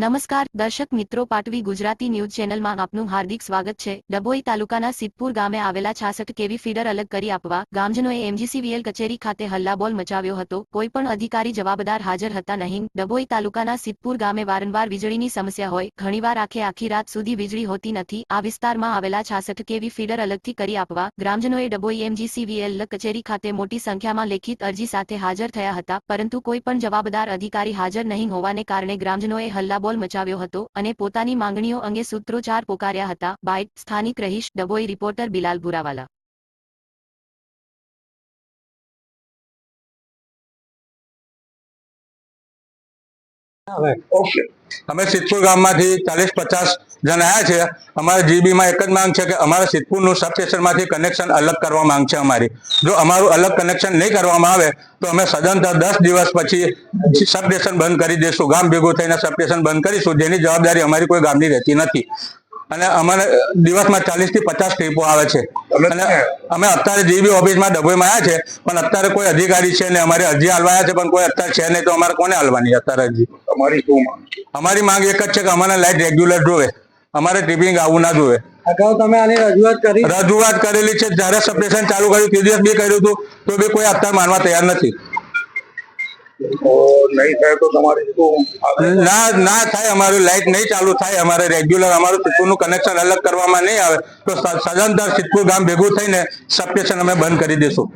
નમસ્કાર, દર્શક મિત્રો પાટવી ગુજરાતી ન્યૂઝ ચેનલમાં આપનું હાર્દિક સ્વાગત છે. ડભોઈ તાલુકાના સિદ્ધપુર ગામે આવેલા છાસઠ કેવી ફીડર અલગ કરી આપવા ગામજનોએ એમજીસીવીએલ કચેરી ખાતે હલ્લાબોલ મચાવ્યો હતો. કોઈ પણ અધિકારી જવાબદાર હાજર હતા નહીં. ડભોઈ તાલુકાના સિદ્ધપુર ગામે વારંવાર વીજળીની સમસ્યા હોય, ઘણીવાર આખે આખી રાત સુધી વીજળી હોતી નથી. આ વિસ્તારમાં આવેલા છાસઠ કેવી ફીડર અલગથી કરી આપવા ગ્રામજનોએ ડભોઈ એમજીસીવીએલ કચેરી ખાતે મોટી સંખ્યામાં લેખિત અરજી સાથે હાજર થયા હતા, પરંતુ કોઈ પણ જવાબદાર અધિકારી હાજર નહીં હોવાને કારણે ગ્રામજનોએ હલ્લાબોલ મચાવ્યો હતો અને પોતાની માંગણીઓ અંગે સૂત્રોચ્ચાર પોકાર્યા હતા. બાઇટ, સ્થાનિક રહીશ ડબોઈ રિપોર્ટર બિલાલ ભુરાવાલા. ઓકે અમે સિદ્ધપુર ગામમાંથી ચાલીસ પચાસ જણ આવ્યા છે અમારે જીબીમાં એક જ માંગ છે કે અમારે સિદ્ધપુરનું સબસ્ટેશનમાંથી કનેક્શન અલગ કરવા માંગ છે અમારી. જો અમારું અલગ કનેક્શન નહીં કરવામાં આવે, તો અમે સદંતર દસ દિવસ પછી સબસ્ટેશન બંધ કરી દઈશું. ગામ ભેગું થઈને સબસ્ટેશન બંધ કરીશું. જેની જવાબદારી અમારી કોઈ ગામની રહેતી નથી. અને અમારે દિવસમાં ચાલીસથી પચાસ ટ્રીપો આવે છે. અને અમે અત્યારે જે બી ઓફિસમાં ડબોઈમાં આવ્યા છે પણ અત્યારે કોઈ અધિકારી છે ને અમારે અરજી હાલવા આવ્યા છે પણ કોઈ અત્યારે છે નહીં તો અમારે કોને હાલવાની અત્યારે અરજી અમારી શું માંગ? અમારી માંગ એક જ છે કે અમારે લાઈટ રેગ્યુલર જોવે. અમારે ટ્રીપિંગ આવું ના જોવે. અગાઉ તમે આની રજૂઆત કરી? રજૂઆત કરેલી છે જ્યારે સપ્રેશન ચાલુ કર્યું તે દિવસ બી કર્યું હતું તો બી કોઈ અત્યારે માનવા તૈયાર નથી. નહીં થાય તો તમારી ના ના થાય, અમારું લાઈટ નહીં ચાલુ થાય, અમારે રેગ્યુલર અમારું સિદ્ધપુરનું કનેક્શન અલગ કરવામાં નહીં આવે. તો સદંતર સિદ્ધપુર ગામ ભેગું થઈને સબસ્ટેશન અમે બંધ કરી દઈશું